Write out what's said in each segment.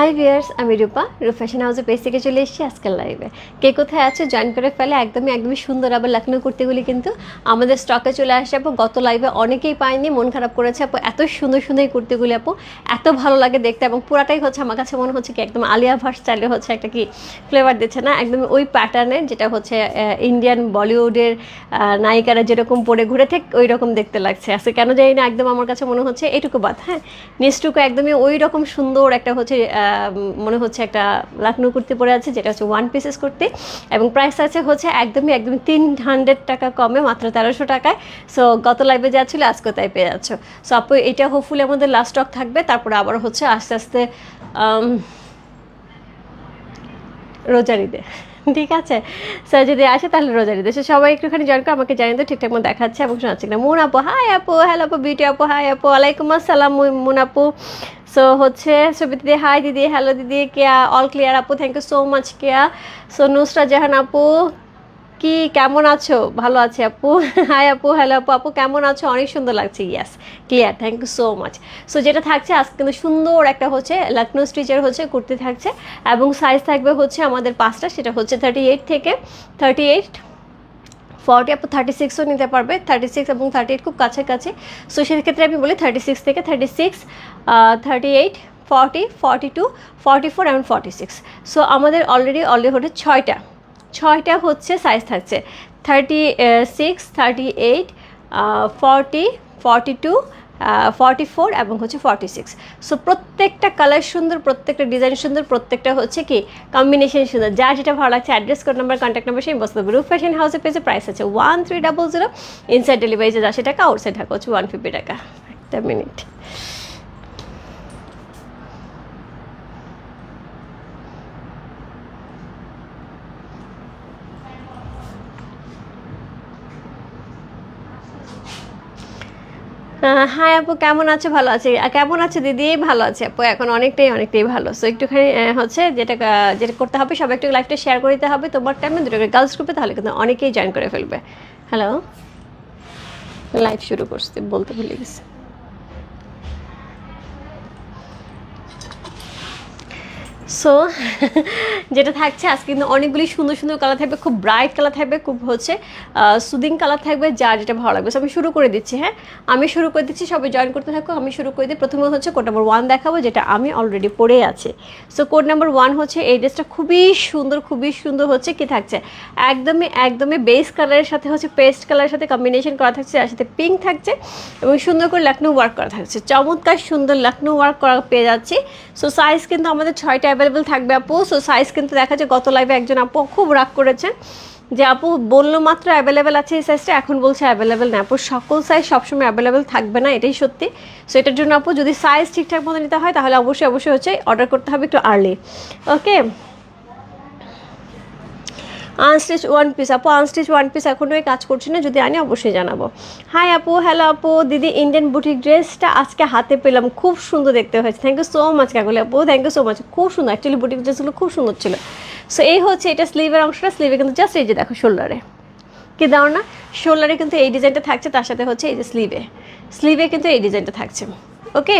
High viewers আমি রূপা। রূপ fashion হাউসে পেজ থেকে চলে এসেছি আজকাল লাইভে কে কোথায় আছে জয়েন করে ফেলে। একদমই একদমই সুন্দর আবার লখনৌ কুর্তিগুলি কিন্তু আমাদের স্টকে চলে আসে আপু, গত লাইভে অনেকেই পায়নি, মন খারাপ করেছে। আপু, এত সুন্দর সুন্দর কুর্তিগুলি আপু, এত ভালো লাগে দেখতে। এবং পুরাটাই হচ্ছে, আমার কাছে মনে হচ্ছে কি, একদম আলিয়া ভাট স্টাইলে হচ্ছে একটা কি ফ্লেভার দিচ্ছে না? একদম ওই প্যাটার্নের যেটা হচ্ছে ইন্ডিয়ান বলিউডের নায়িকারা যেরকম পরে ঘুরে, ঠিক ওই রকম দেখতে লাগছে। আজকে কেন জানি না, একদম আমার কাছে মনে হচ্ছে, এটুকু বাদ হ্যাঁ? নিচটুকু একদমই ওই রকম সুন্দর একটা হচ্ছে মনে হচ্ছে একটা লাখনৌ কুর্তি পরে আছে যেটা হচ্ছে ওয়ান পিসেস কুর্তি। এবং প্রাইস আছে হচ্ছে একদমই একদমই তিন হান্ড্রেড টাকা কমে মাত্র তেরোশো টাকায়। সো গত লাইভে যা ছিল আজকে তাই পেয়ে যাচ্ছ। সো আপু এটা হোপফুলি আমাদের লাস্ট স্টক থাকবে। তারপরে আবার হচ্ছে আস্তে আস্তে আম, রোজারিদে ঠিক আছে? স্যার যদি আসে তাহলে রোজারিদে সে সবাই একটুখানি জয়েন করে আমাকে জানিয়ে তো ঠিকঠাক মতো দেখাচ্ছে এবং শোনাচ্ছে। না মুন আপু হাই আপু হ্যালো আপু বিউটি আপু হাই আপু ওয়ালাইকুম আসসালাম মুন আপু। সো হচ্ছে সবিতা দিদি হাই দিদি হ্যালো দিদি, কেয়া অল ক্লিয়ার আপু thank you so much Keya. So Nusrat Jahan, আপু, কি, কেমন আছো? ভালো আছে, আপু। হাই আপু হ্যালো আপু আপু, কেমন আছো? অনেক সুন্দর লাগছে yes clear thank you so much so যেটা থাকছে, আজকে কিন্তু সুন্দর একটা হচ্ছে লখনৌ স্টিচের হচ্ছে, কুর্তি থাকছে, এবং সাইজ থাকবে হচ্ছে আমাদের পাঁচটা, সেটা হচ্ছে থার্টি এইট থেকে thirty eight forty up thirty সিক্সও নিতে পারবে। থার্টি সিক্স এবং থার্টি এইট খুব কাছাকাছি। সো সেক্ষেত্রে আমি বলি থার্টি সিক্স থেকে thirty six thirty eight forty forty two forty four এবং ফর্টি সিক্স সো আমাদের অলরেডি অলরেডি ছয়টা। ছয়টা হচ্ছে সাইজ থাকছে। Thirty six thirty eight forty forty two forty four এবং হচ্ছে ফর্টি সিক্স সো প্রত্যেকটা কালার সুন্দর, প্রত্যেকটা ডিজাইন সুন্দর, প্রত্যেকটা হচ্ছে কি কম্বিনেশন সুন্দর। যা যেটা ভালো লাগছে address code number contact number সেই বসতে রুফ ফ্যাশন হাউসে পেয়েছে প্রাইস আছে one three double zero inside delivery charge আশি টাকা আউটসাইড ঢাকা হচ্ছে ওয়ান ফিফটি টাকা। একটা মিনিট হাই আপু, কেমন আছে? ভালো আছে। কেমন আছে দিদি? ভালো আছে আপু, এখন অনেকটাই অনেকটাই ভালো। সো একটুখানি হচ্ছে যেটা যেটা করতে হবে, সবাই একটু লাইফটা শেয়ার করে দিতে হবে। তোমার টাইমে দুটো গার্লস গ্রুপে তাহলে কিন্তু অনেকেই জয়েন করে ফেলবে। হ্যালো লাইভ শুরু করছে, বলতে ভুলে গেছি। সো যেটা থাকছে আজকে কিন্তু অনেকগুলি সুন্দর সুন্দর কালার থাকবে খুব ব্রাইট কালার থাকবে খুব হচ্ছে সুদিং কালার থাকবে যার যেটা ভালো লাগবে। So, আমি শুরু করে দিচ্ছি হ্যাঁ? আমি শুরু করে দিচ্ছি সবাই জয়েন করতে থাকো। আমি শুরু করে দিই। প্রথমে হচ্ছে কোড নাম্বার ওয়ান দেখাবো যেটা আমি অলরেডি পরে আছে। সো কোড নাম্বার ওয়ান হচ্ছে এই ড্রেসটা খুবই সুন্দর খুবই সুন্দর হচ্ছে কি থাকছে? একদমই একদমই বেস কালারের সাথে হচ্ছে পেস্ট কালারের সাথে কম্বিনেশন করা থাকছে যার সাথে পিঙ্ক থাকছে এবং সুন্দর করে লখনৌ ওয়ার্ক করা থাকছে। চমৎকার সুন্দর লখনৌ ওয়ার্ক করা পেয়ে যাচ্ছি। সো সাইজ কিন্তু আমাদের ছয়টা অ্যাভেলেবেল থাকবে আপু। সো সাইজ কিন্তু দেখা যায় গত লাইভে একজন আপু খুব রাগ করেছেন যে আপু বলল মাত্র অ্যাভেলেবেল আছে এই সাইজটা এখন বলছে অ্যাভেলেবেল না। আপু, সকল সাইজ সবসময় অ্যাভেলেবেল থাকবে না, এটাই সত্যি। সো এটার জন্য আপু যদি সাইজ ঠিকঠাক মতো নিতে হয়, তাহলে অবশ্যই অবশ্যই হচ্ছে অর্ডার করতে হবে একটু early okay unstitch one piece. আপু, আনস্টিচ ওয়ান পিস এখনও এই কাজ করছি না? যদি আনি, অবশ্যই জানাব। হাই আপু, হ্যালো আপু, দিদি ইন্ডিয়ান বুটিক ড্রেসটা আজকে হাতে পেলাম। খুব সুন্দর দেখতে হয়েছে। Thank you so much Kakuli আপু। থ্যাংক ইউ সো মাচ খুব সুন্দর। অ্যাকচুয়ালি বুটিক ড্রেসগুলো খুব সুন্দর ছিল। সো এই হচ্ছে এটা স্লিভের অংশটা। স্লিভে কিন্তু জাস্ট এই যে দেখো শোল্ডারে কি দাও না? শোল্ডারে কিন্তু এই ডিজাইনটা থাকছে, তার সাথে হচ্ছে এই যে স্লিভে স্লিভে কিন্তু এই ডিজাইনটা থাকছে। ওকে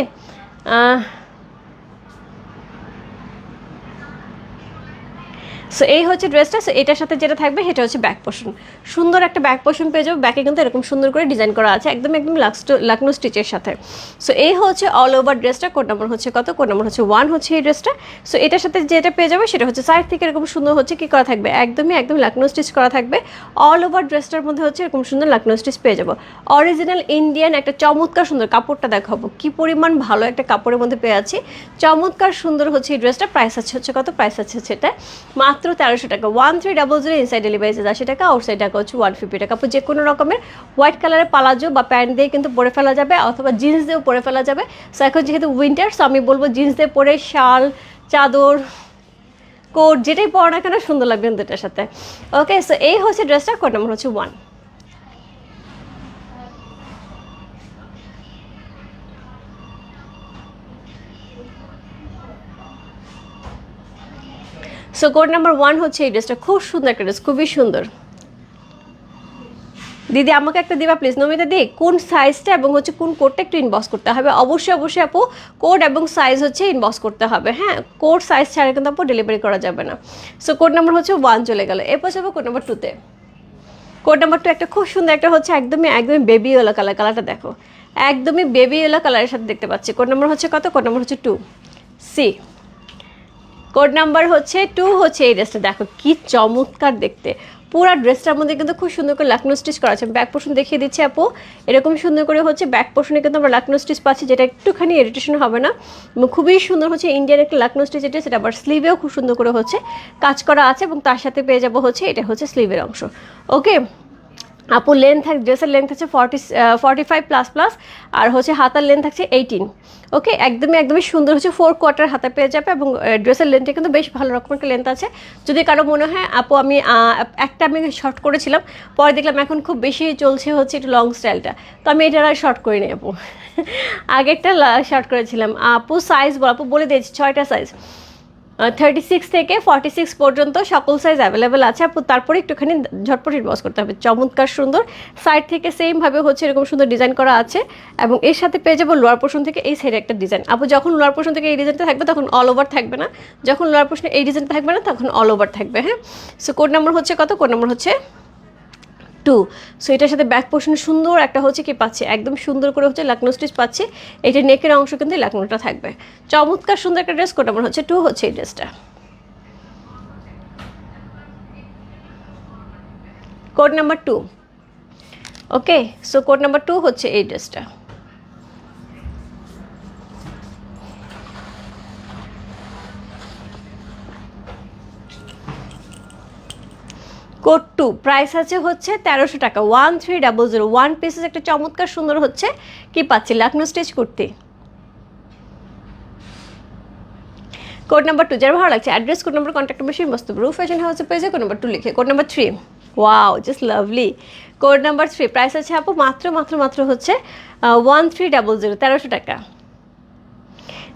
সো এই হচ্ছে ড্রেসটা সো এটার সাথে যেটা থাকবে, সেটা হচ্ছে ব্যাক পোর্শন সুন্দর একটা ব্যাক পোর্শন পেয়ে যাব। ব্যাকে কিন্তু এরকম সুন্দর করে ডিজাইন করা আছে, একদম একদম লাকনো স্টিচের সাথে। সো এই হচ্ছে অল ওভার ড্রেসটা কোড নাম্বার হচ্ছে কত? কোড নাম্বার হচ্ছে ওয়ান হচ্ছে এই ড্রেসটা সো এটার সাথে যেটা পেয়ে যাবে, সেটা হচ্ছে সাইড থেকে এরকম সুন্দর হচ্ছে কি করা থাকবে? একদমই, একদম লাকনো স্টিচ করা থাকবে। অল ওভার ড্রেসটার মধ্যে হচ্ছে এরকম সুন্দর লাকনো স্টিচ পেয়ে যাব। অরিজিনাল ইন্ডিয়ান একটা চমৎকার সুন্দর কাপড়টা দেখাবো। কি পরিমাণ ভালো একটা কাপড়ের মধ্যে পেয়ে আছি। চমৎকার সুন্দর হচ্ছে এই ড্রেসটা প্রাইস আছে হচ্ছে কত? প্রাইস আছে এটা। মাত্র তেরোশো টাকা। One three double zero inside delivery charge আশি টাকা আউটসাইড টাকা হচ্ছে ওয়ান ফিফটি টাকা। যে কোনো রকমের হোয়াইট কালারের পালাজো বা প্যান্ট দিয়ে কিন্তু পরে ফেলা যাবে, অথবা জিন্স দিয়েও পরে ফেলা যাবে। সো এখন যেহেতু উইন্টার সো আমি বলব জিন্স দিয়ে পরে শাল, চাদর কোট যেটাই পরো না কেন, সুন্দর লাগবে কিন্তু এটার সাথে। ওকে সো এই হচ্ছে ড্রেসটা কোড নাম্বার হচ্ছে one so code number one হচ্ছে এই ড্রেসটা খুব সুন্দর একটা ড্রেস খুবই সুন্দর। দিদি, আমাকে একটা দিবা প্লিজ নমিতা দি, কোন সাইজটা এবং হচ্ছে কোন কোডটা একটু ইনবক্স করতে হবে? অবশ্যই অবশ্যই আপু কোড এবং সাইজ হচ্ছে ইনবক্স করতে হবে। হ্যাঁ কোড সাইজ ছাড়া কিন্তু আপু ডেলিভারি করা যাবে না। সো কোড নাম্বার হচ্ছে ওয়ান চলে গেল। এরপর যাব কোড নাম্বার টুতে কোড নাম্বার টু একটা খুব সুন্দর একটা হচ্ছে একদমই একদমই বেবি কালার কালারটা দেখো। একদমই বেবি কালারের সাথে দেখতে পাচ্ছি। কোড নাম্বার হচ্ছে কত? কোড নাম্বার হচ্ছে টু সি কোড নাম্বার হচ্ছে টু হচ্ছে এই ড্রেসটা। দেখো, কি চমৎকার দেখতে। পুরো ড্রেসটার মধ্যে কিন্তু খুব সুন্দর করে লাকনো স্টিচ করা আছে। ব্যাক পোর্শন দেখিয়ে দিচ্ছি আপু। এরকম সুন্দর করে হচ্ছে ব্যাক পোর্শনে কিন্তু আমরা লাকনো স্টিচ পাচ্ছি, যেটা একটুখানি ইরিটেশন হবে না। খুবই সুন্দর হচ্ছে ইন্ডিয়ান একটা লাকনো স্টিচ এটা সেটা আবার স্লিভেও খুব সুন্দর করে হচ্ছে কাজ করা আছে এবং তার সাথে পেয়ে যাব হচ্ছে, এটা হচ্ছে স্লিভের অংশ। ওকে আপুর লেন্থ থাক ড্রেসের লেন্থ হচ্ছে forty forty five plus plus আর হচ্ছে হাতার লেন্থ থাকছে এইটিন ওকে একদমই একদমই সুন্দর হচ্ছে ফোর কোয়ার্টার হাতে পেয়ে যাবে এবং ড্রেসের লেন্থে কিন্তু বেশ ভালো রকমের একটা লেন্থ আছে। যদি কারও মনে হয়, আপু আমি একটা আমি শর্ট করেছিলাম, পরে দেখলাম এখন খুব বেশি চলছে হচ্ছে একটু লং স্টাইলটা তো আমি এটা আর শর্ট করিনি আপু। আগেরটা শর্ট করেছিলাম। আপু সাইজ বল, আপু বলে দিয়েছি ছয়টা সাইজ থার্টি সিক্স থেকে ফর্টি সিক্স পর্যন্ত সকল সাইজ অ্যাভেলেবেল আছে। তারপরে একটুখানি ঝটপট বস করতে হবে। চমৎকার সুন্দর। সাইড থেকে সেমভাবে হচ্ছে এরকম সুন্দর ডিজাইন করা আছে এবং এর সাথে পেয়ে যাব লোয়ার পোর্শন থেকে এই সাইডে একটা ডিজাইন আপু, যখন লোয়ার পোর্শন থেকে এই ডিজাইনটা থাকবে তখন অল ওভার থাকবে না। যখন লোয়ার পোর্শনে এই ডিজাইনটা থাকবে না, তখন অল ওভার থাকবে হ্যাঁ? সো কোড নাম্বার হচ্ছে কত? কোড নাম্বার হচ্ছে টু সো এটার সাথে ব্যাক পোর্শন সুন্দর একটা হচ্ছে কি পাচ্ছে, একদম সুন্দর করে হচ্ছে লাকনো স্টিচ পাচ্ছে। এটা নেকের অংশ কিন্তু লাকনোটা থাকবে। চমৎকার সুন্দর একটা ড্রেস কোড আমার হচ্ছে টু হচ্ছে এই ড্রেসটা code number two okay so code number two হচ্ছে এই ড্রেসটা কোড টু প্রাইস আছে হচ্ছে তেরোশো টাকা। One three double zero one pieces একটা চমৎকার সুন্দর হচ্ছে। কি পাচ্ছি Lucknow stage kurti. Code number two যার ভালো লাগছে অ্যাড্রেস কোড নাম্বার কন্ট্যাক্ট বেশি মস্ত ব্রু ফ্যাশন হাউসে পেয়েছে কোড নাম্বার টু লিখে। Code number three wow just lovely code number three price আছে আপু, মাত্র মাত্র মাত্র হচ্ছে ওয়ান থ্রি ডাবল জিরো তেরোশো টাকা।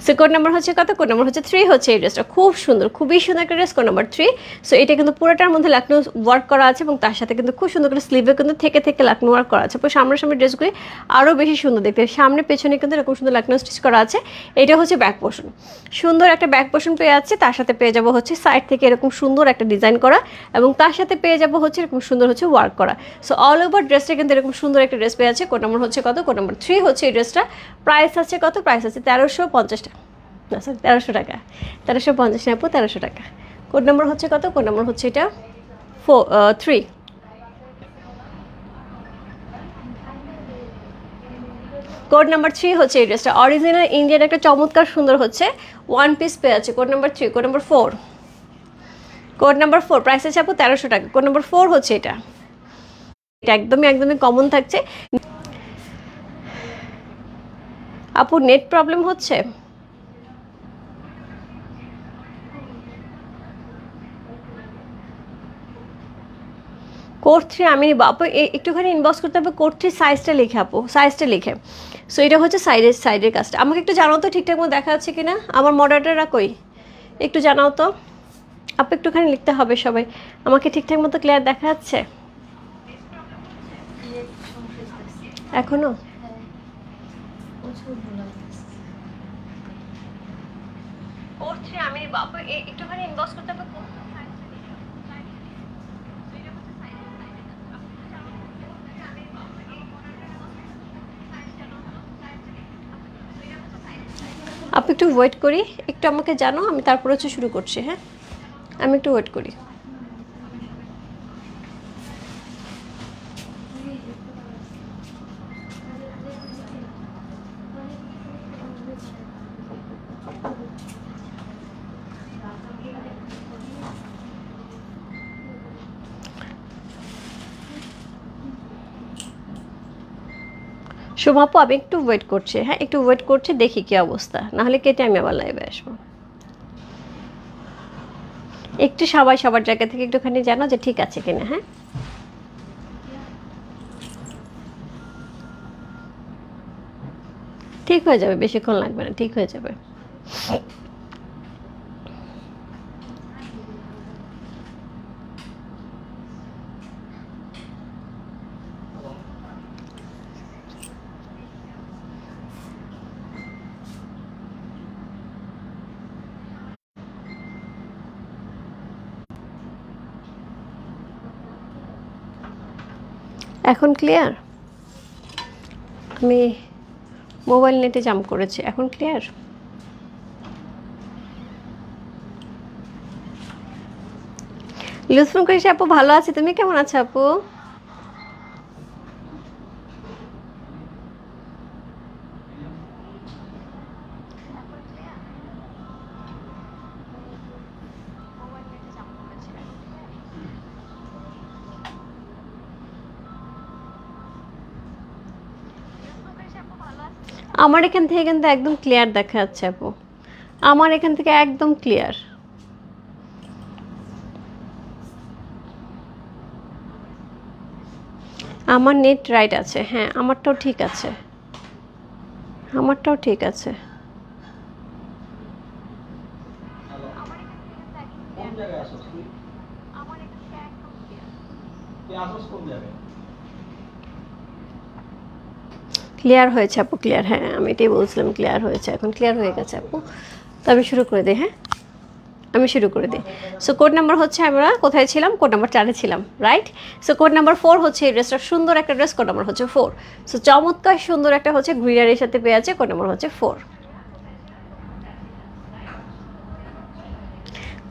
সো কোড নাম্বার হচ্ছে কত? কোড নাম্বার হচ্ছে থ্রি হচ্ছে এই ড্রেসটা খুব সুন্দর, খুবই সুন্দর একটা dress code number three so এটা কিন্তু পুরোটার মধ্যে লাকনো ওয়ার্ক করা আছে এবং তার সাথে কিন্তু খুব সুন্দর করে স্লিভে কিন্তু থেকে থেকে লাকনো ওয়ার্ক করা আছে। সামনে সামনে ড্রেসগুলি আরও বেশি সুন্দর দেখতে। সামনে, পেছনে কিন্তু এরকম সুন্দর লাকনো স্টিচ করা আছে। এটা হচ্ছে ব্যাক পোর্শন সুন্দর একটা ব্যাক পোর্শন পেয়ে যাচ্ছে। তার সাথে পেয়ে যাব হচ্ছে সাইড থেকে এরকম সুন্দর একটা ডিজাইন করা এবং তার সাথে পেয়ে যাব হচ্ছে এরকম সুন্দর হচ্ছে ওয়ার্ক করা। সো অল ওভার ড্রেসটা কিন্তু এরকম সুন্দর একটা ড্রেস পেয়ে যাচ্ছে। কোড নাম্বার হচ্ছে কত? কোড নাম্বার থ্রি হচ্ছে এই ড্রেসটা প্রাইস আছে কত? প্রাইস আছে তেরোশো পঞ্চাশ টাকা। না সরি তেরোশো টাকা। তেরোশো পঞ্চাশ না আপু, তেরোশো টাকা। কোড নম্বর হচ্ছে কত? কোড নাম্বার হচ্ছে এটা four three. Code number three হচ্ছে এই ড্রেসটা। অরিজিনাল ইন্ডিয়ান একটা চমৎকার সুন্দর হচ্ছে। ওয়ান পিস পেয়ে আছে code number three, code number four. Code number four price আছে আপু, তেরোশো টাকা। কোড নাম্বার ফোর হচ্ছে এটা। এটা একদমই একদমই কমন থাকছে। আপু নেট প্রবলেম হচ্ছে? কোড থ্রি আমি নিবো আপু একটুখানি ইনবক্স করতে হবে, কোড থ্রি সাইজটা লিখে আপু সাইজটা লিখে। সো এটা হচ্ছে সাইডের সাইডের কাজটা। আমাকে একটু জানাও তো ঠিকঠাক মতো দেখা যাচ্ছে কিনা? আমার মডারেটাররা কই? একটু জানাও তো। আপু, একটুখানি লিখতে হবে সবাই। আমাকে ঠিকঠাক মতো ক্লিয়ার দেখা যাচ্ছে? এখনও? আমি নিবো একটুখানি ইনবক্স করতে হবে code three size টা লিখে আপু। So এটা হচ্ছে size এর side এর কাজটা। আপু একটু জানাও তো? আমি নিবো আপু, এই size টা নাও তো, size টা লিখে। So এটা হচ্ছে size এর side এর কাজটা। আপু একটু ওয়েট করি একটু আমাকে জানো, আমি তারপর হচ্ছে শুরু করছি হ্যাঁ আমি একটু ওয়েট করি শুভাপু আমি একটু ওয়েট করছি হ্যাঁ? একটু ওয়েট করছি, দেখি কি অবস্থা। নাহলে কেটে আমি আবার লাইভে আসব। একটু সবাই সবার জায়গা থেকে একটুখানি জানো যে ঠিক আছে কিনা হ্যাঁ? ঠিক হয়ে যাবে, বেশিক্ষণ লাগবে না, ঠিক হয়ে যাবে। এখন ক্লিয়ার আমি মোবাইল নেটে জাম করেছি, এখন ক্লিয়ার লুৎফুন করিস আপু ভালো আছে, তুমি কেমন আছো আপু? আমার এখান থেকে কিন্তু একদম ক্লিয়ার দেখা যাচ্ছে আপু। আমার এখান থেকে একদম ক্লিয়ার আমার নেট রাইট আছে হ্যাঁ আমারটাও ঠিক আছে। আমারটাও ঠিক আছে। কোন জায়গায় আসছ তুই তুই আসছ কোন জায়গায়? ক্লিয়ার হয়েছে আপু ক্লিয়ার হ্যাঁ আমি এটাই বলছিলাম ক্লিয়ার হয়েছে, এখন ক্লিয়ার হয়ে গেছে আপু। তো আমি শুরু করে দিই হ্যাঁ? আমি শুরু করে দিই। সো কোড নাম্বার হচ্ছে আমরা কোথায় ছিলাম? কোড নাম্বার চারে ছিলাম right so code number four হচ্ছে এই ড্রেসটা সুন্দর একটা ড্রেস কোড নাম্বার হচ্ছে ফোর সো চমৎকার সুন্দর একটা হচ্ছে গ্রিনারির সাথে পেয়ে আছে কোড নাম্বার হচ্ছে ফোর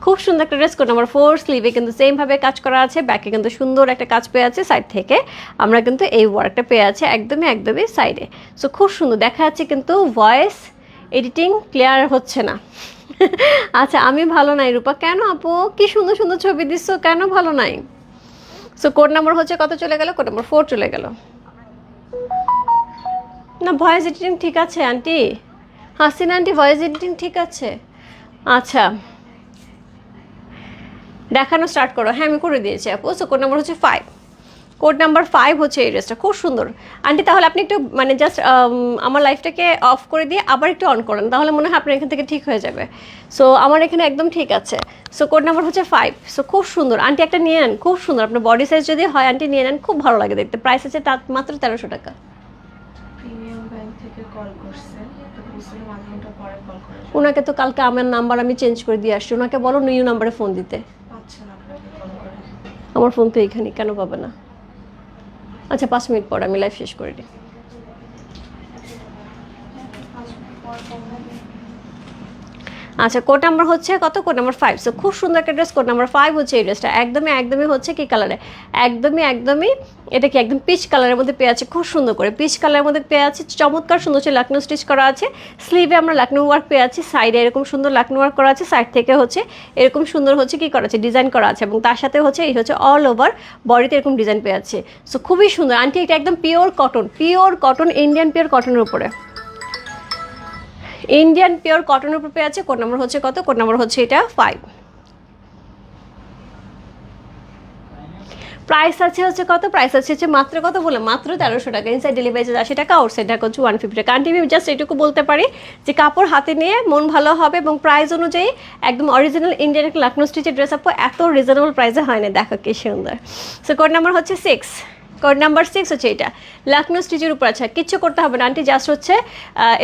খুব সুন্দর একটা ড্রেস কোড নাম্বার ফোর স্লিভে কিন্তু সেমভাবে কাজ করা আছে। ব্যাকে কিন্তু সুন্দর একটা কাজ পেয়ে আছে সাইড থেকে। আমরা কিন্তু এই ওয়ার্কটা পেয়ে আছে একদমই একদমই সাইডে সো খুব সুন্দর। দেখা যাচ্ছে কিন্তু ভয়েস এডিটিং ক্লিয়ার হচ্ছে না। আচ্ছা আমি ভালো নাই রূপা। কেন আপু? কি সুন্দর সুন্দর ছবি দিচ্ছ? কেন ভালো নাই? সো কোড নাম্বার হচ্ছে কত চলে গেল? কোড নাম্বার ফোর চলে গেল। না ভয়েস এডিটিং ঠিক আছে aunty Hasina aunty voice editing ঠিক আছে। আচ্ছা। দেখানো স্টার্ট করো। হ্যাঁ আমি করে দিয়েছি আপু। সো কোড নাম্বার হচ্ছে ফাইভ কোড নাম্বার ফাইভ হচ্ছে এই ড্রেসটা খুব সুন্দর। আন্টি তাহলে আপনি একটু মানে জাস্ট আমার লাইফটাকে অফ করে দিয়ে আবার একটু অন করেন। তাহলে মনে হয় আপনার এখান থেকে ঠিক হয়ে যাবে। সো আমার এখানে একদম ঠিক আছে। সো কোড নাম্বার হচ্ছে ফাইভ সো খুব সুন্দর। আন্টি একটা নিয়ে নেন। খুব সুন্দর। আপনার বডি সাইজ যদি হয় আন্টি নিয়ে নেন। খুব ভালো লাগে দেখতে। প্রাইস আছে তার মাত্র তেরোশো টাকা। ওনাকে তো কালকে আমার নাম্বার আমি চেঞ্জ করে দিয়ে আসছি। ওনাকে বলো নিউ নাম্বারে ফোন দিতে পাচ্ছে না আপনাকে কল করে আমার ফোন তো এইখানে কেন পাবে না? আচ্ছা পাঁচ মিনিট পর, আমি লাইভ শেষ করে দিই। আচ্ছা কোড নাম্বার হচ্ছে কত? কোড নাম্বার ফাইভ সো খুব সুন্দর একটা ড্রেস কোড নাম্বার ফাইভ হচ্ছে এই ড্রেসটা একদমই একদমই হচ্ছে কি কালারে একদমই একদমই এটা কি একদম পিচ কালারের মধ্যে পেয়ে আছে? খুব সুন্দর করে পিচ কালারের মধ্যে পেয়ে আছে। চমৎকার সুন্দর হচ্ছে লাকনো স্টিচ করা আছে। স্লিভে আমরা লাকনো ওয়ার্ক পেয়ে আছি। সাইডে এরকম সুন্দর লাকনো ওয়ার্ক করা আছে। সাইড থেকে হচ্ছে এরকম সুন্দর হচ্ছে কি করা আছে? ডিজাইন করা আছে। এবং তার সাথে হচ্ছে এই হচ্ছে অল ওভার বডিতে এরকম ডিজাইন পেয়ে আছে। সো খুবই সুন্দর। আন্টি এটা একদম pure cotton pure cotton Indian pure কটনের উপরে। ইন্ডিয়ান পিওর কটনের উপর পেয়ে আছে কোড নাম্বার হচ্ছে কত? কোড নাম্বার হচ্ছে এটা ফাইভ প্রাইস আছে হচ্ছে কত? প্রাইস আছে হচ্ছে মাত্র কত বলে মাত্র তেরোশো টাকা। ইনসাইড ডেলিভারি চার্জ আশি টাকা আউটসাইড টাকা হচ্ছে ওয়ান ফিফটি টাকা। আন্টি আমি জাস্ট এটুকু বলতে পারি যে কাপড় হাতে নিয়ে মন ভালো হবে এবং প্রাইস অনুযায়ী একদম অরিজিনাল ইন্ডিয়ান লাকনো স্টিচের ড্রেস আপু এত রিজনেবল প্রাইসে হয় না। দেখো কি সুন্দর। সো কোড নাম্বার হচ্ছে সিক্স কোড নাম্বার সিক্স হচ্ছে এটা। লাকনো স্টিচের উপর আছে। কিচ্ছু করতে হবে না। আন্টি জাস্ট হচ্ছে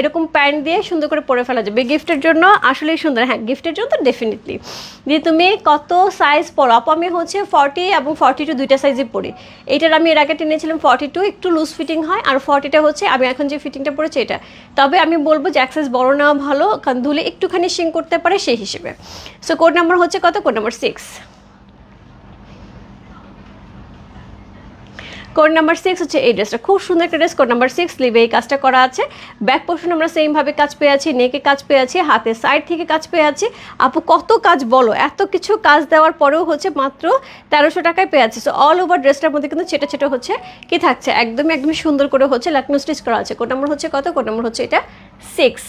এরকম প্যান্ট দিয়ে সুন্দর করে পরে ফেলা যাবে। গিফটের জন্য আসলেই সুন্দর। হ্যাঁ গিফটের জন্য তো ডেফিনেটলি দিয়ে তুমি কত সাইজ পরো। আপু, আমি হচ্ছে ফর্টি এবং ফর্টি টু দুইটা সাইজে পরি। এইটার আমি এর আগে টেনেছিলাম ফর্টি টু একটু লুজ ফিটিং হয়। আর ফর্টিটা হচ্ছে, আমি এখন যে ফিটিংটা পরেছি এটা। তবে আমি বলব যে সাইজ বড় নেওয়া ভালো। কারণ ধুলে একটুখানি শিং করতে পারে সেই হিসেবে। সো কোড নাম্বার হচ্ছে কত? Code number six code number six হচ্ছে এই ড্রেসটা খুব সুন্দর একটা ড্রেস কোড নাম্বার সিক্স স্লিভে এই কাজটা করা আছে। ব্যাক পোর্শন আমরা সেমভাবে কাজ পেয়ে আছি নেকে কাজ পেয়ে আছি, হাতের সাইড থেকে কাজ পেয়ে আছি। আপু, কত কাজ বলো? এত কিছু কাজ দেওয়ার পরেও হচ্ছে মাত্র তেরোশো টাকায় পেয়ে আছি। সো অল ওভার ড্রেসটার মধ্যে কিন্তু ছেটে ছেটে হচ্ছে কি থাকছে? একদমই একদমই সুন্দর করে হচ্ছে লাকনো স্টিচ করা আছে। কোড নাম্বার হচ্ছে কত? কোড নাম্বার হচ্ছে এটা সিক্স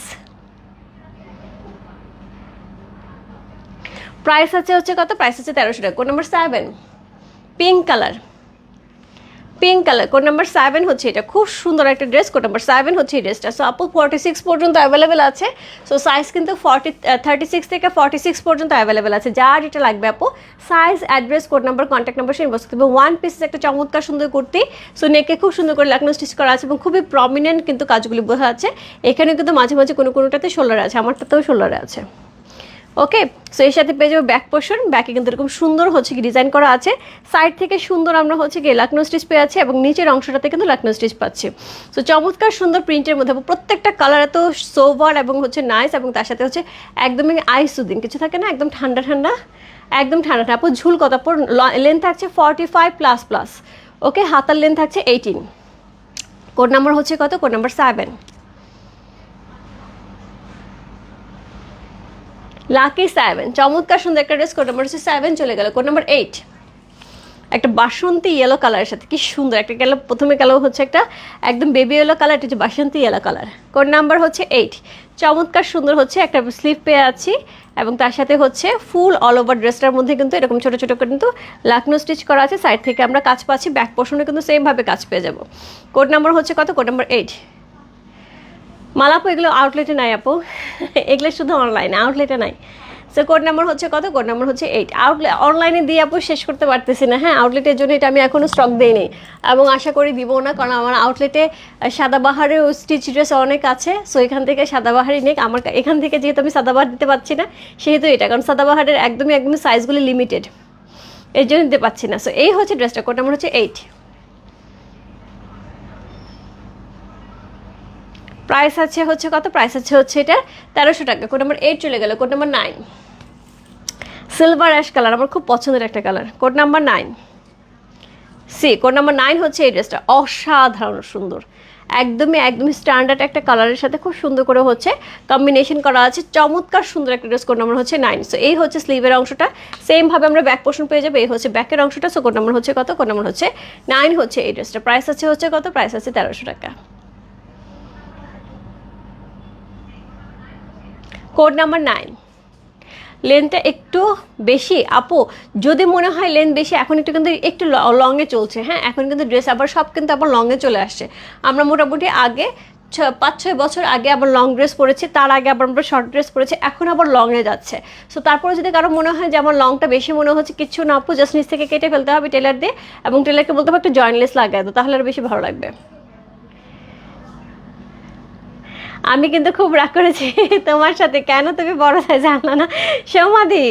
প্রাইস আছে হচ্ছে কত? প্রাইস আছে তেরোশো টাকা। Code number seven pink colour pink colour code number seven হচ্ছে এটা। খুব সুন্দর একটা ড্রেস কোড নাম্বার সেভেন হচ্ছে এই ড্রেসটা সো আপু ফর্টি সিক্স পর্যন্ত অ্যাভেলেবেল আছে। সো সাইজ কিন্তু ফর্টি থার্টি সিক্স থেকে ফর্টি সিক্স পর্যন্ত অ্যাভেলেবেল আছে। যার যেটা লাগবে আপু size address code number contact number সেই বসতে হবে ওয়ান পিস একটা চমৎকার সুন্দর কুর্তি। সো নেকে খুব সুন্দর করে লাকনো স্টিচ করা আছে এবং খুবই প্রমিনেন্ট কিন্তু কাজগুলি বোঝা যাচ্ছে এখানে কিন্তু মাঝে মাঝে কোনো কোনোটাতে শোল্ডার আছে। আমারটাতেও শোল্ডারে আছে। ওকে সো এর সাথে পেয়ে যাব ব্যাক পোর্শন ব্যাকে কিন্তু এরকম সুন্দর হচ্ছে কি ডিজাইন করা আছে। সাইড থেকে সুন্দর আমরা হচ্ছে কি লাকনো স্টিচ পেয়ে আছি এবং নিচের অংশটাতে কিন্তু লাকনো স্টিচ পাচ্ছি। সো চমৎকার সুন্দর প্রিন্টের মধ্যে প্রত্যেকটা কালার এত সোভার এবং হচ্ছে নাইস এবং তার সাথে হচ্ছে একদমই আইস সুদিন কিছু থাকে না, একদম ঠান্ডা ঠান্ডা, একদম ঠান্ডা ঠান্ডা। ঝুল কত লেন্থ থাকছে forty five plus plus okay, হাতার লেন্থ থাকছে এইটিন কোড নাম্বার হচ্ছে কত? Code number seven lucky seven চমৎকার সুন্দর একটা ড্রেস কোড নাম্বার হচ্ছে সেভেন চলে গেল কোড নাম্বার এইট একটা বাসন্তী ইয়েলো কালারের সাথে, কি সুন্দর, একটা গেল, প্রথমে গেল হচ্ছে একটা একদম বেবি ইয়েলো কালার এটা হচ্ছে বাসন্তী ইয়েলো কালার কোড নাম্বার হচ্ছে এইট চমৎকার সুন্দর হচ্ছে, একটা স্লিভ পেয়ে আছি, এবং তার সাথে হচ্ছে ফুল অল ওভার ড্রেসটার মধ্যে কিন্তু এরকম ছোটো ছোটো কিন্তু লাকনো স্টিচ করা আছে। সাইড থেকে আমরা কাজ পাচ্ছি ব্যাক পোর্শনে কিন্তু সেমভাবে কাজ পেয়ে যাব। কোড নাম্বার হচ্ছে কত? কোড নাম্বার এইট মালাপু, এগুলো আউটলেটে নাই আপু। এগুলো শুধু অনলাইনে আউটলেটে নাই। সো কোড নাম্বার হচ্ছে কত? কোড নাম্বার হচ্ছে এইট আউটলেট অনলাইনে দিয়ে আপু শেষ করতে পারতেছি না হ্যাঁ? আউটলেটের জন্য এটা আমি এখনও স্টক দিইনি। এবং আশা করি দিব না, কারণ আমার আউটলেটে সাদাবাহারের স্টিচ ড্রেস অনেক আছে। সো এখান থেকে সাদাবাহারই নেই আমার এখান থেকে যেহেতু আমি সাদাবাহার দিতে পারছি না, সেহেতু এটা, কারণ সাদাবাহারের একদমই একদমই সাইজগুলি লিমিটেড এর জন্য দিতে পারছি না। সো এই হচ্ছে ড্রেসটা কোড নাম্বার হচ্ছে এইট প্রাইস আছে হচ্ছে কত? প্রাইস আছে হচ্ছে এটা তেরোশো টাকা। কোড নাম্বার এইট চলে গেল, code number nine silver ash colour আমার খুব পছন্দের একটা colour code number nine see code number nine হচ্ছে এই ড্রেসটা অসাধারণ সুন্দর। একদমই একদমই স্ট্যান্ডার্ড একটা কালারের সাথে খুব সুন্দর করে হচ্ছে কম্বিনেশন করা আছে। চমৎকার সুন্দর একটা ড্রেস কোড নাম্বার হচ্ছে নাইন সো এই হচ্ছে স্লিভের অংশটা। সেমভাবে আমরা ব্যাক পোর্শন পেয়ে যাব। এই হচ্ছে ব্যাকের অংশটা। সো কোড নাম্বার হচ্ছে কত? কোড নাম্বার হচ্ছে নাইন হচ্ছে এই ড্রেসটা প্রাইস আছে হচ্ছে কত? প্রাইস আছে তেরোশো টাকা। Code number nine. লেন্থটা একটু বেশি। আপু, যদি মনে হয় লেন্থ বেশি, এখন একটু কিন্তু একটু লংয়ে চলছে হ্যাঁ? এখন কিন্তু ড্রেস আবার সব কিন্তু আবার লংয়ে চলে আসছে। আমরা মোটামুটি আগে ছ- পাঁচ, ছয় বছর আগে আবার লং ড্রেস পরেছি, তার আগে আবার আমরা শর্ট ড্রেস পরেছি, এখন আবার লংয়ে যাচ্ছে। সো তারপরে যদি কারও মনে হয় যে আমার লংটা বেশি মনে হচ্ছে, কিছু না, আপু জাস্ট নিচ থেকে কেটে ফেলতে হবে, টেলার দিয়ে, এবং টেলারকে বলতে হবে একটু জয়েন্টলেস লাগাই দাও, তাহলে আরও বেশি ভালো লাগবে। আমি কিন্তু খুব রাগ করেছি, তোমার সাথে। কেন তুমি বড় সাইজ আনলো না? সমাধি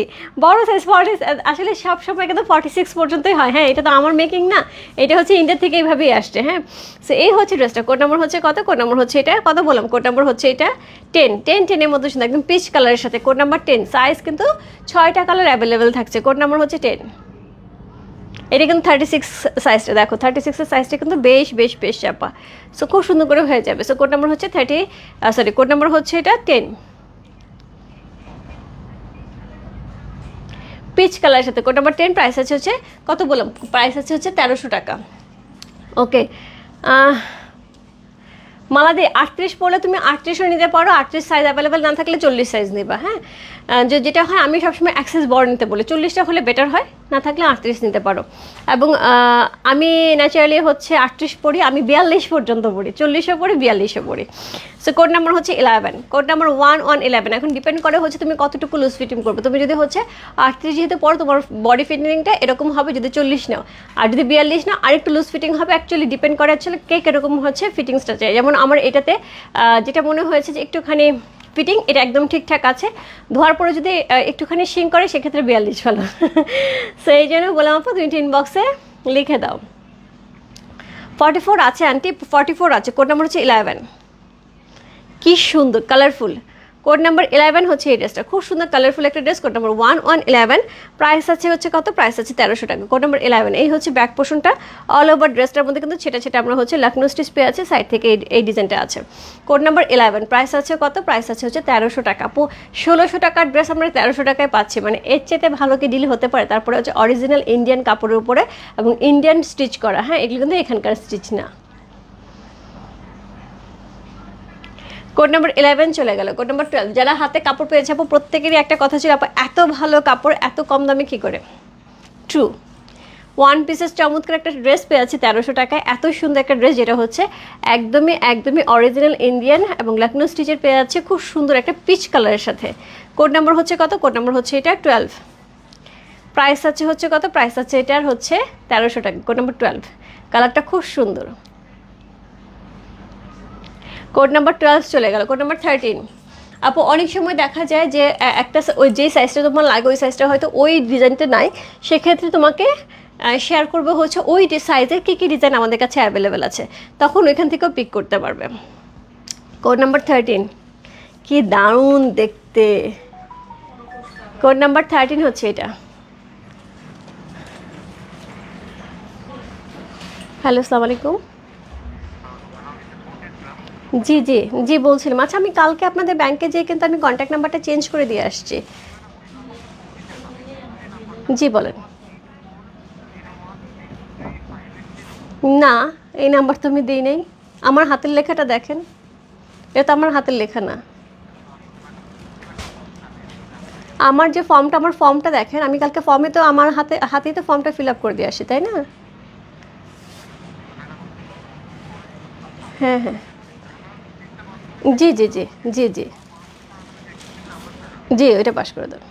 বড় সাইজ ফর্টি আসলে সব সময় কিন্তু ফর্টি সিক্স পর্যন্তই হয়। হ্যাঁ এটা তো আমার মেকিং না, এটা হচ্ছে ইন্ডিয়া থেকে এইভাবেই আসছে হ্যাঁ। সো এই হচ্ছে ড্রেসটা কোড নম্বর হচ্ছে কত? কোড নম্বর হচ্ছে এটা? কত বললাম? কোড নম্বর হচ্ছে এটা? টেন টেন টেনের মধ্যে একদম পিচ কালারের সাথে। কোড নাম্বার টেন সাইজ কিন্তু ছয়টা কালার অ্যাভেলেবেল থাকছে। কোড নাম্বার হচ্ছে টেন এটা কিন্তু থার্টি সিক্স সাইজটা দেখো থার্টি সিক্সের সাইজটা কিন্তু বেশ বেশ বেশ চাপা। সো খুব সুন্দর করে হয়ে যাবে। সো কোড নাম্বার হচ্ছে থার্টি সরি কোড নাম্বার হচ্ছে এটা টেন পিচ কালারের সাথে কোড নাম্বার টেন প্রাইস আছে হচ্ছে, কত বললাম? প্রাইস আছে হচ্ছে তেরোশো টাকা। ওকে মালা মালাদি আটত্রিশ পড়লে তুমি আটত্রিশও নিতে পারো। আটত্রিশ সাইজ অ্যাভেলেবেল না থাকলে চল্লিশ সাইজ নেবা হ্যাঁ? যেটা হয়, আমি সবসময় অ্যাক্সেস বড় নিতে বলি। চল্লিশটা হলে বেটার হয়। না থাকলে আটত্রিশ নিতে পারো। এবং আমি ন্যাচারালি হচ্ছে আটত্রিশ পড়ি, আমি বিয়াল্লিশ পর্যন্ত পড়ি, চল্লিশও পড়ি, বিয়াল্লিশও পড়ি। সো কোড নাম্বার হচ্ছে eleven code number one one eleven এখন ডিপেন্ড করে হচ্ছে তুমি কতটুকু লুজ ফিটিং করবে। তুমি যদি হচ্ছে আটত্রিশ যেহেতু পড়ো, তোমার বডি ফিটিংটা এরকম হবে যদি চল্লিশ নাও। আর যদি বিয়াল্লিশ নাও, আরেকটু লুজ ফিটিং হবে। অ্যাকচুয়ালি ডিপেন্ড করে আসলে কে কীরকম হচ্ছে ফিটিংসটা চাই। যেমন আমার এটাতে যেটা মনে হয়েছে যে একটুখানি ফিটিং এটা একদম ঠিকঠাক আছে। ধোয়ার পরে যদি একটুখানি শিং করে, সেক্ষেত্রে বিয়াল্লিশ ভালো সো এই জন্য বললাম আপা, তুমি টিন বক্সে লিখে দাও। ফর্টি ফোর আছে আন্টি ফর্টি ফোর আছে কোড নাম্বার হচ্ছে ইলেভেন কী সুন্দর কালারফুল কোড নাম্বার ইলেভেন হচ্ছে এই ড্রেসটা। খুব সুন্দর কালারফুল একটা dress, code number one one eleven price আছে হচ্ছে কত? প্রাইস আছে তেরোশো টাকা। কোড নাম্বার ইলেভেন এই হচ্ছে ব্যাক পোর্শনটা অল ওভার ড্রেসটার মধ্যে কিন্তু ছেটা ছেটা আমরা হচ্ছে লখনৌ স্টিচ পেয়ে আছে সাইড থেকে এই- ডিজাইনটা আছে। কোড নাম্বার ইলেভেন প্রাইস আছে কত? প্রাইস আছে হচ্ছে তেরোশো টাকা। আপু ষোলোশো টাকার ড্রেস আমরা তেরোশো টাকায় পাচ্ছি। মানে এর চেয়ে ভালো কি ডিল হতে পারে? তারপরে হচ্ছে অরিজিনাল ইন্ডিয়ান কাপড়ের উপরে এবং ইন্ডিয়ান স্টিচ করা। হ্যাঁ এগুলো কিন্তু এখানকার স্টিচ না। কোড নাম্বার ইলেভেন চলে গেল। কোড নাম্বার টুয়েলভ যারা হাতে কাপড় পেয়েছে, আপু, প্রত্যেকেরই একটা কথা ছিল, আপু, এত ভালো কাপড়, এত কম দামে কী করে? ট্রু ওয়ান পিসেস চমৎকার একটা ড্রেস পেয়েছি, তেরোশো টাকায়। এত সুন্দর একটা ড্রেস যেটা হচ্ছে, একদমই একদমই অরিজিনাল ইন্ডিয়ান এবং লখনৌ স্টিচের পেয়ে যাচ্ছে খুব সুন্দর একটা পিচ কালারের সাথে। কোড নাম্বার হচ্ছে কত? কোড নাম্বার হচ্ছে এটা টুয়েলভ প্রাইস আছে হচ্ছে কত? প্রাইস আছে এটার হচ্ছে তেরোশো টাকা। কোড নাম্বার টুয়েলভ কালারটা খুব সুন্দর। কোড নাম্বার টুয়েলভ চলে গেল, কোড নাম্বার থার্টিন আপু, অনেক সময় দেখা যায় যে একটা ওই যে সাইজটা তোমার লাগে, ওই সাইজটা হয়তো ওই ডিজাইনটা নাই, সেক্ষেত্রে তোমাকে শেয়ার করবে হচ্ছে ওই সাইজের কী কী ডিজাইন আমাদের কাছে অ্যাভেলেবেল আছে। তখন ওইখান থেকেও পিক করতে পারবে। কোড নাম্বার থার্টিন কি দারুণ দেখতে। কোড নাম্বার থার্টিন হচ্ছে এটা। হ্যালো, আসসালামু আলাইকুম। জি জি জি বলছিলাম। আচ্ছা আমি কালকে আপনাদের ব্যাংকে যেয়ে কিন্তু আমি কন্ট্যাক্ট নাম্বারটা চেঞ্জ করে দিয়ে আসছি। জি, বলেন। না, এই নাম্বার তো আমি দিই নাই। আমার হাতের লেখাটা দেখেন। এটা তো আমার হাতের লেখা না। আমার যে ফর্মটা, আমার ফর্মটা দেখেন। আমি কালকে ফর্মে তো আমার হাতে, হাতেই তো ফর্মটা ফিল আপ করে দিয়ে আসি, তাই না? হ্যাঁ হ্যাঁ। জি জি জি জি জি। জি, ওইটা পাশ করে দেবেন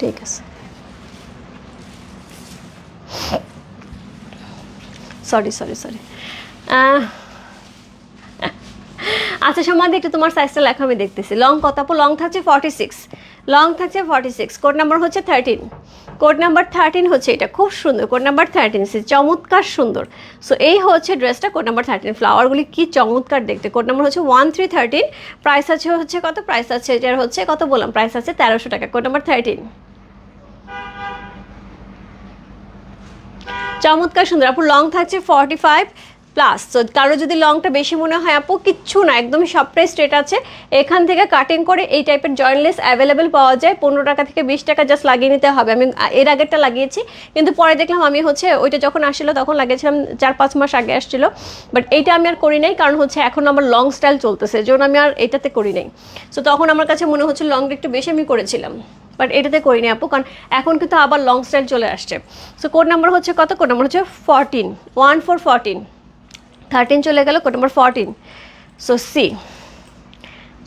ঠিক আছে। সরি সরি সরি আচ্ছা সমাধি একটু তোমার সাইজটা লেখা, আমি দেখতেছি। লং কত আপু? লং থাকছে ফর্টি সিক্স লং থাকছে ফর্টি সিক্স কোড নাম্বার হচ্ছে থার্টিন কোড নাম্বার থার্টিন হচ্ছে এটা। খুব সুন্দর। কোড নাম্বার থার্টিন চমৎকার সুন্দর। সো এই হচ্ছে ড্রেসটা কোড নাম্বার থার্টিন ফ্লাওয়ারগুলি কি চমৎকার দেখতে। কোড নাম্বার হচ্ছে ওয়ান থ্রি থার্টিন প্রাইস আছে হচ্ছে কত? প্রাইস আছে এটার হচ্ছে কত বললাম? প্রাইস আছে তেরোশো টাকা। কোড নাম্বার থার্টিন চমৎকার সুন্দর। আপু লং থাকছে ফর্টি ফাইভ প্লাস তো কারও যদি লংটা বেশি মনে হয়, আপু, কিচ্ছু না, একদমই সবটাই স্ট্রেট আছে। এখান থেকে কাটিং করে এই টাইপের জয়েন্টলেস অ্যাভেলেবেল পাওয়া যায়। পনেরো টাকা থেকে বিশ টাকা জাস্ট লাগিয়ে নিতে হবে। আমি এর আগেরটা লাগিয়েছি, কিন্তু পরে দেখলাম আমি হচ্ছে ওইটা যখন আসছিল, তখন লাগিয়েছিলাম চার পাঁচ মাস আগে আসছিল। বাট এইটা আমি আর করি নাই, কারণ হচ্ছে এখন আমার লং স্টাইল চলতেছে জন্য আমি আর এটাতে করি নাই। সো তখন আমার কাছে মনে হচ্ছে লংটা একটু বেশি আমি করেছিলাম। বাট এটাতে করিনি আপু, কারণ এখন কিন্তু আবার লং স্টাইল চলে আসছে। সো কোড নাম্বার হচ্ছে কত? কোড নাম্বার হচ্ছে fourteen one four fourteen thirteen চলে গেল code number fourteen so see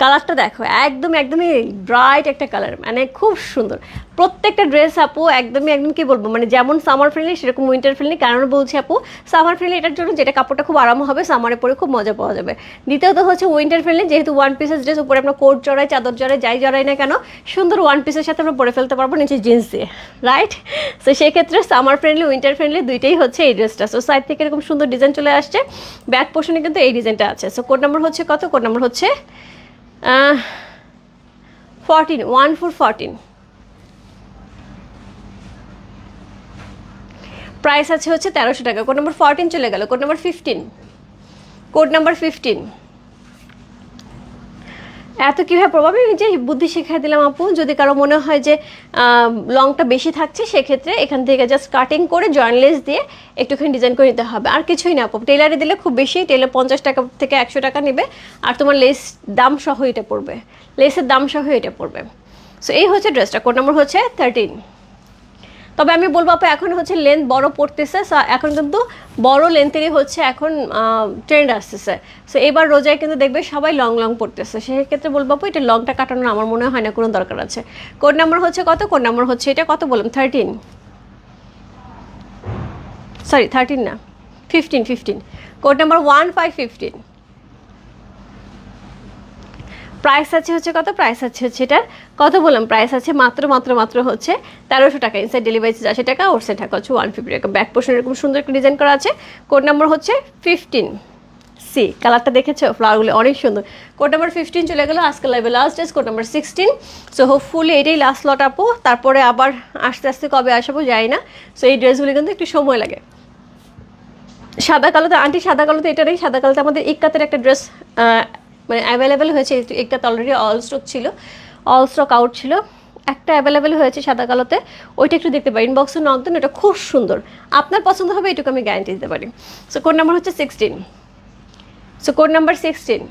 কালারটা দেখো একদম একদমই ব্রাইট একটা কালার মানে খুব সুন্দর। প্রত্যেকটা ড্রেস আপু, একদমই একদম কি বলব মানে যেমন সামার ফ্রেন্ডলি সেরকম উইন্টার ফ্রেন্ডলি কারণ বলছি আপু সামার ফ্রেন্ডলি এটার জন্য যেটা কাপড়টা খুব আরাম হবে সামারে পরে খুব মজা পাওয়া যাবে। দ্বিতীয়ত হচ্ছে উইন্টার ফ্রেন্ডলি যেহেতু ওয়ান পিসের ড্রেস উপরে আমরা কোট জড়াই, চাদর জড়াই, যাই জড়াই না কেন, সুন্দর ওয়ান পিসের সাথে আমরা পরে ফেলতে পারব নিচে জিন্স দিয়ে রাইট সো সেই ক্ষেত্রে সামার ফ্রেন্ডলি উইন্টার ফ্রেন্ডলি দুইটাই হচ্ছে এই ড্রেসটা সো সাইড থেকে এরকম সুন্দর ডিজাইন চলে আসছে ব্যাক পোর্শনে কিন্তু এই ডিজাইনটা আছে। সো কোড নাম্বার হচ্ছে কত? কোড নাম্বার হচ্ছে fourteen one four fourteen price আছে হচ্ছে তেরোশো টাকা কোড নাম্বার ফরটিন চলে গেল code number fifteen code number fifteen এত কীভাবে আমি যে বুদ্ধি শিখাই দিলাম আপু। যদি কারও মনে হয় যে লংটা বেশি থাকছে, সেক্ষেত্রে এখান থেকে জাস্ট কাটিং করে জয়েন্টলেস দিয়ে একটুখানি ডিজাইন করে নিতে হবে। আর কিছুই না আপু। টেলারে দিলে খুব বেশি টেলার পঞ্চাশ টাকা থেকে একশো টাকা নেবে। আর তোমার লেস দাম সহ এটা পড়বে। লেসের দাম সহ এটা পড়বে। সো এই হচ্ছে ড্রেসটা কোড নম্বর হচ্ছে থার্টিন তবে আমি বলব আপু, এখন হচ্ছে লেন্থ বড় পড়তেছে এখন কিন্তু বড় লেন্থেরই হচ্ছে এখন ট্রেন্ড আসতেছে। সো এবার রোজায় কিন্তু দেখবে সবাই লং লং পড়তেছে। সেই ক্ষেত্রে বলব আপু, এটা লংটা কাটানোর আমার মনে হয় না কোনো দরকার আছে। কোড নাম্বার হচ্ছে কত? কোড নাম্বার হচ্ছে, এটা কত বললাম? থার্টিন সরি থার্টিন না। Fifteen fifteen code number one five fifteen price আছে হচ্ছে কত? প্রাইস আছে হচ্ছে এটার কত বললাম? প্রাইস আছে মাত্র মাত্র মাত্র হচ্ছে তেরোশো টাকা। ইনসাইড ডেলিভারি চার্জ আশি টাকা ওর সেট টাকা হচ্ছে ওয়ান ফিফটি টাকা। ব্যাক পোর্শন এরকম সুন্দর একটা ডিজাইন করা আছে। কোড নাম্বার হচ্ছে ফিফটিন সি কালারটা দেখেছ? ফ্লাওয়ারগুলো অনেক সুন্দর। কোড নাম্বার ফিফটিন চলে গেলো। আজকে লাইভে last dress code number sixteen so hopefully এটাই লাস্ট লট আপু। তারপরে আবার আস্তে আস্তে কবে আসব যাই না। সো এই ড্রেসগুলি কিন্তু একটু সময় লাগে। সাদা কালোতে, আন্টি, সাদা কালোতে এটা নেই। সাদা কালোতে আমাদের ইক্কাতের একটা ড্রেস মানে অ্যাভেলেবেল হয়েছে ইক্কাত অলরেডি অল স্টক ছিল অল স্টক আউট ছিল। একটা অ্যাভেলেবেল হয়েছে সাদা কালোতে, ওইটা একটু দেখতে পারি ইনবক্সে নক দেন ওটা খুব সুন্দর। আপনার পছন্দ হবে, এটুকু আমি গ্যারান্টি দিতে পারি। সো কোড নাম্বার হচ্ছে sixteen so code number sixteen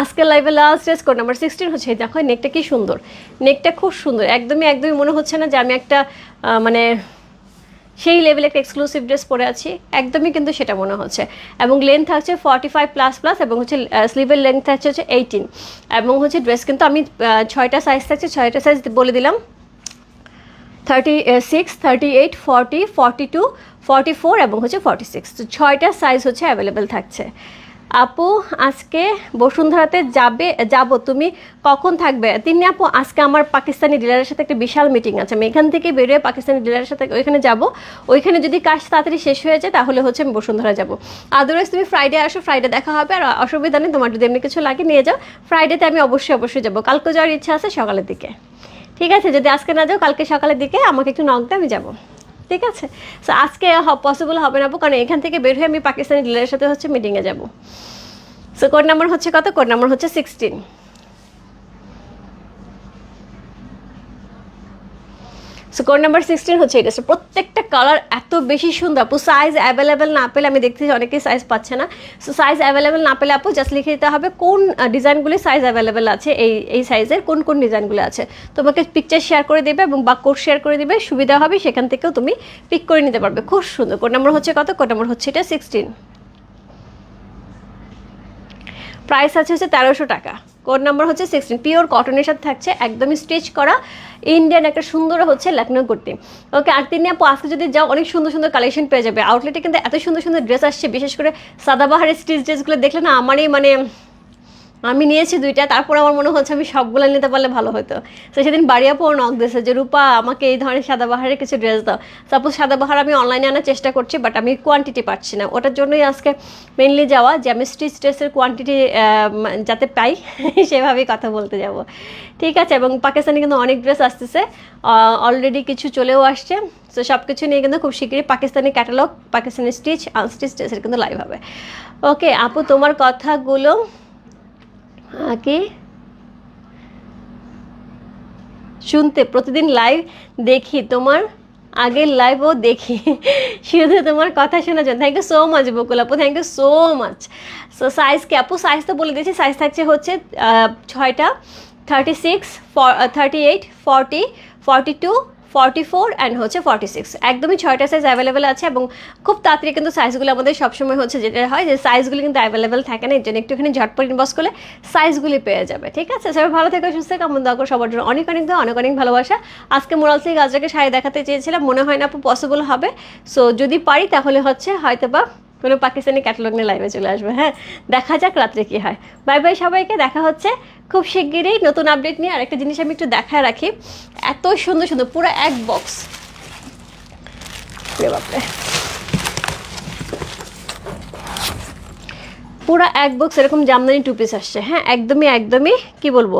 আজকে লাইভে last dress code number sixteen হচ্ছে দেখো নেকটা কি সুন্দর। নেকটা খুব সুন্দর, একদমই একদমই মনে হচ্ছে না যে আমি একটা মানে সেই লেভেলে একটা এক্সক্লুসিভ ড্রেস পরে আছি। একদমই কিন্তু সেটা মনে হচ্ছে। এবং লেন্থ থাকছে ফর্টি ফাইভ প্লাস প্লাস এবং হচ্ছে স্লিভের লেন্থ থাকছে হচ্ছে এইটিন এবং হচ্ছে ড্রেস কিন্তু আমি ছয়টা সাইজ থাকছে, ছয়টা সাইজ বলে দিলাম। Thirty six thirty eight forty forty two forty four এবং হচ্ছে ফর্টি সিক্স তো ছয়টা সাইজ হচ্ছে অ্যাভেলেবেল থাকছে। আপু, আজকে বসুন্ধরাতে যাবে, যাব। তুমি কখন থাকবে? তিনি আপু, আজকে আমার পাকিস্তানি ডিলারের সাথে একটা বিশাল মিটিং আছে। আমি এখান থেকে বেরিয়ে পাকিস্তানি ডিলারের সাথে ওইখানে যাব। ওইখানে যদি কাজ তাড়াতাড়ি শেষ হয়ে যায়, তাহলে হচ্ছে আমি বসুন্ধরা যাব। আদারওয়াইজ তুমি ফ্রাইডে আসো ফ্রাইডে দেখা হবে। আর অসুবিধা নেই, তোমার যদি এমনি কিছু লাগে নিয়ে যাও। ফ্রাইডেতে আমি অবশ্যই অবশ্যই যাব। কালকে যাওয়ার ইচ্ছা আছে, সকালের দিকে। ঠিক আছে, যদি আজকে না যাও, কালকে সকালের দিকে আমাকে একটু নক দিয়ে আমি যাব। ঠিক আছে? সো আজকে পসিবল হবে না কারণ এখান থেকে বের হয়ে আমি পাকিস্তানি ডিলারের সাথে হচ্ছে মিটিংয়ে যাব। সো কোড নাম্বার হচ্ছে কত? কোড নাম্বার হচ্ছে sixteen so code number sixteen হচ্ছে এটা। So, প্রত্যেকটা কালার এত বেশি সুন্দর। আপু সাইজ অ্যাভেলেবেল না পেলে আমি দেখতেছি অনেকেই সাইজ পাচ্ছে না। সো সাইজ অ্যাভেলেবেল না পেলে আপু জাস্ট লিখে দিতে হবে কোন ডিজাইনগুলি সাইজ অ্যাভেলেবেল আছে এই এই সাইজের কোন কোন ডিজাইনগুলো আছে। তোমাকে পিকচার শেয়ার করে দেবে এবং বা কোড শেয়ার করে দেবে সুবিধা হবে সেখান থেকেও তুমি পিক করে নিতে পারবে। খুব সুন্দর। কোড নাম্বার হচ্ছে কত? কোড নাম্বার হচ্ছে এটা সিক্সটিন প্রাইস আছে হচ্ছে তেরোশো টাকা। কোড নাম্বার হচ্ছে সিক্সটিন পিওর কটনের সাথে থাকছে, একদমই স্টিচ করা ইন্ডিয়ান একটা সুন্দর হচ্ছে ল্যাকনো কুর্তি। ওকে আর তিনি আপু, আজকে যদি যাও, অনেক সুন্দর সুন্দর কালেকশন পেয়ে যাবে। আউটলেটে কিন্তু এত সুন্দর সুন্দর ড্রেস আসছে, বিশেষ করে সাদাবাহারের স্টিচ ড্রেসগুলো দেখলে না আমারই মানে আমি নিয়েছি দুইটা, তারপর আমার মনে হচ্ছে আমি সবগুলো নিতে পারলে ভালো হতো। তো সেদিন বাড়িয়াপো নক দিয়েছে যে, রূপা, আমাকে এই ধরনের সাদাবাহারের কিছু ড্রেস দাও। সাপোজ সাদাবাহার আমি অনলাইনে আনার চেষ্টা করছি বাট আমি কোয়ান্টিটি পাচ্ছি না। ওটার জন্যই আজকে মেনলি যাওয়া, যে আমি স্টিচ ড্রেসের কোয়ান্টিটি যাতে পাই, সেভাবেই কথা বলতে যাব। ঠিক আছে, এবং পাকিস্তানে কিন্তু অনেক ড্রেস আসতেছে। অলরেডি কিছু চলেও আসছে। তো সব কিছু নিয়ে কিন্তু খুব শীঘ্রই Pakistani catalogue Pakistani stitch unstitch ড্রেসের কিন্তু লাইভ হবে। ওকে আপু, তোমার কথাগুলো কি শুনতে, প্রতিদিন লাইভ দেখি, তোমার আগের লাইভও দেখি। শুধু তোমার কথা শোনার জন্য। Thank you so much Bakul আপু। Thank you so much so size কি আপু? সাইজ তো বলে দিয়েছি। সাইজ থাকছে হচ্ছে ছয়টা। Thirty six thirty eight forty forty two forty four and হচ্ছে ফর্টি সিক্স একদমই ছয়টা সাইজ অ্যাভেলেবেল আছে এবং খুব তাড়াতাড়ি কিন্তু সাইজগুলো আমাদের সবসময় হচ্ছে যেটা হয় যে সাইজগুলো কিন্তু অ্যাভেলেবেল থাকে না এর জন্য একটুখানি ঝটপট ইনবক্স করলে সাইজগুলি পেয়ে যাবে, ঠিক আছে? সবাই ভালো থেকে, সুস্থ কেমন দরকার সবার জন্য অনেক অনেক অনেক অনেক ভালোবাসা। আজকে মোরাল থেকে গাছটাকে শাড়ি দেখাতে চেয়েছিলাম, মনে হয় না পসিবল হবে। সো যদি পারি তাহলে হচ্ছে হয়তো বা কোনো পাকিস্তানি ক্যাটালগ নিয়ে লাইভে চলে আসবে হ্যাঁ? দেখা যাক রাত্রে কী হয়। বাই বাই সবাইকে, দেখা হচ্ছে খুব শিগগিরই নতুন আপডেট নিয়ে। আরেকটা জিনিস আমি একটু দেখায় রাখি, এত সুন্দর সুন্দর, পুরো এক বক্স বাপরে। পুরো এক বক্স এরকম জামদানি টু পিস আসছে হ্যাঁ? একদমই একদমই, কি বলব?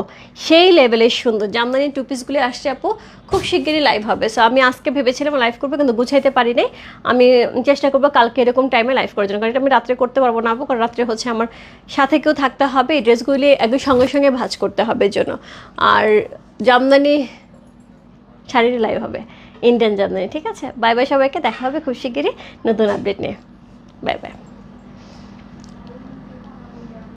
সেই লেভেলের সুন্দর। জামদানি টু পিসগুলি আসছে আপু, খুব শিগগিরই লাইভ হবে। সো আমি আজকে ভেবেছিলাম লাইভ করব, কিন্তু বুঝাইতে পারি নাই আমি চেষ্টা করব কালকে এরকম টাইমে লাইভ করার জন্য। কারণ এটা আমি রাত্রে করতে পারব না আপু, কারণ রাত্রে হচ্ছে আমার সাথে কেউ থাকতে হবে, এই ড্রেসগুলি একদম সঙ্গে সঙ্গে ভাজ করতে হবে জন্য। আর জামদানি শাড়ির লাইভ হবে ইন্ডিয়ান জামদানি, ঠিক আছে? বাই বাই সবাইকে, দেখা হবে খুব শিগগিরই নতুন আপডেট নিয়ে। Bye bye